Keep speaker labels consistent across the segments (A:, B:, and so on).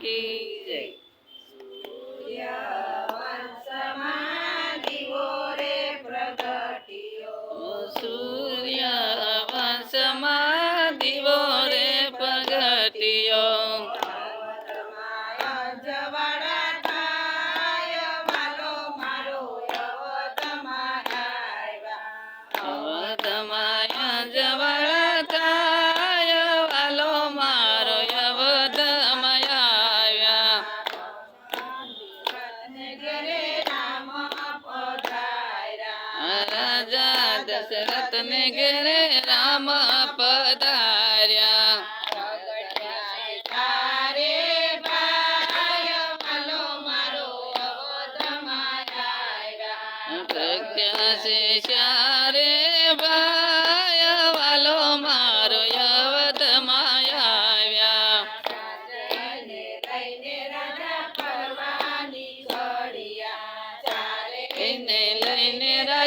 A: કી જય. સૂર્ય વંશમાં દીવો રે પ્રગટિયો.
B: ને ઘેરે રામ પધાર્યા. સત્યા
A: છે શ્યારે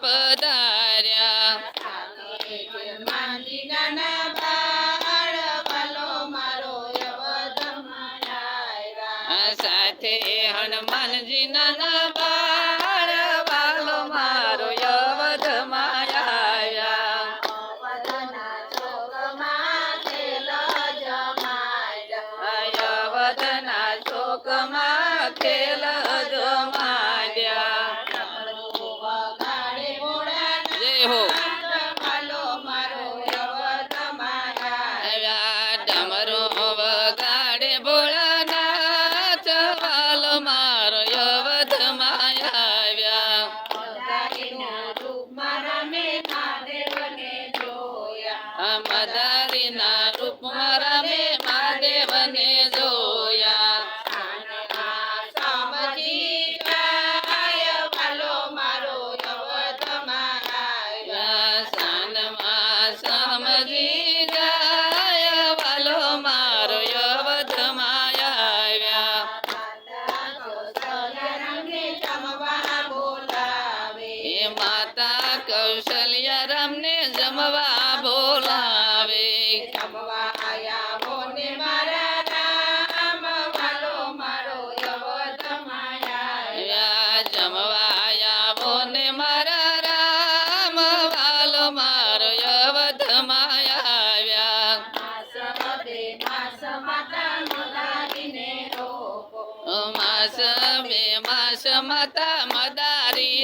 A: ಪದ Oklahoma.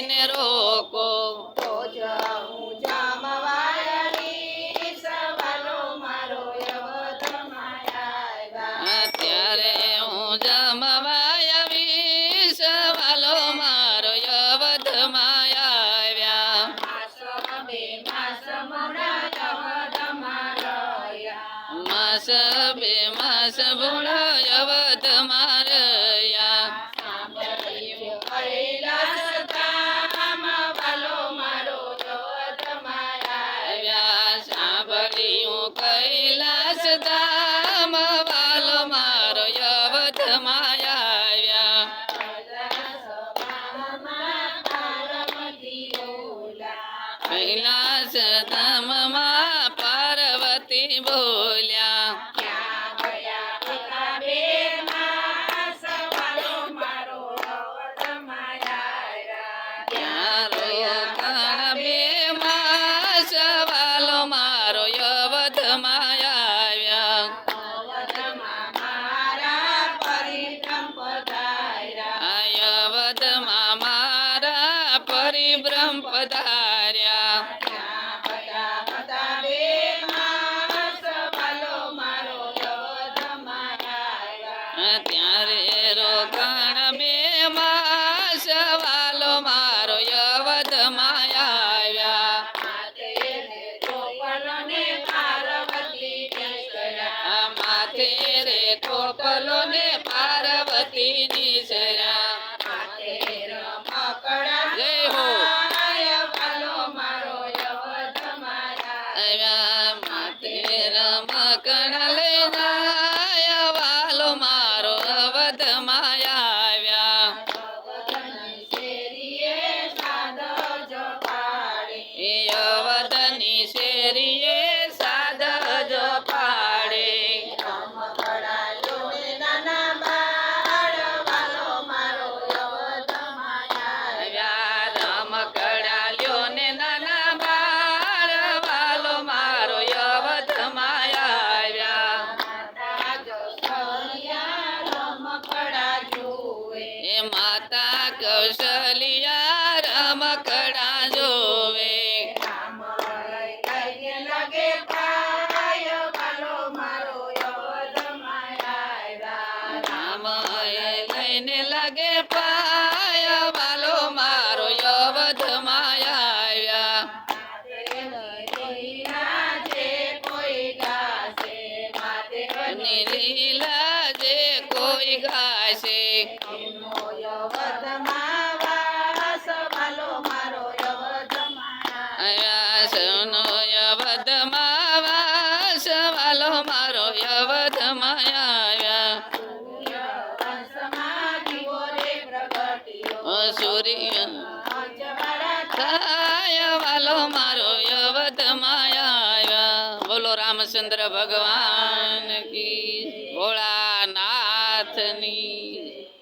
A: કરીને
B: રોકો.
A: ત્યારે હું જમવાય આવી સવાલો મારો યવધમાં આવ્યા
B: માસ બે માસ कैलास
A: રે રોકણ મે સવાલો મારો યવત માયા માથે રે કોપલો ને પાર્વતી ની શરા જય હો માથે રમકણ લેના સૂર્ય થાય વાલો મારો યવધમાં આવ્યા. બોલો રામચંદ્ર ભગવાન.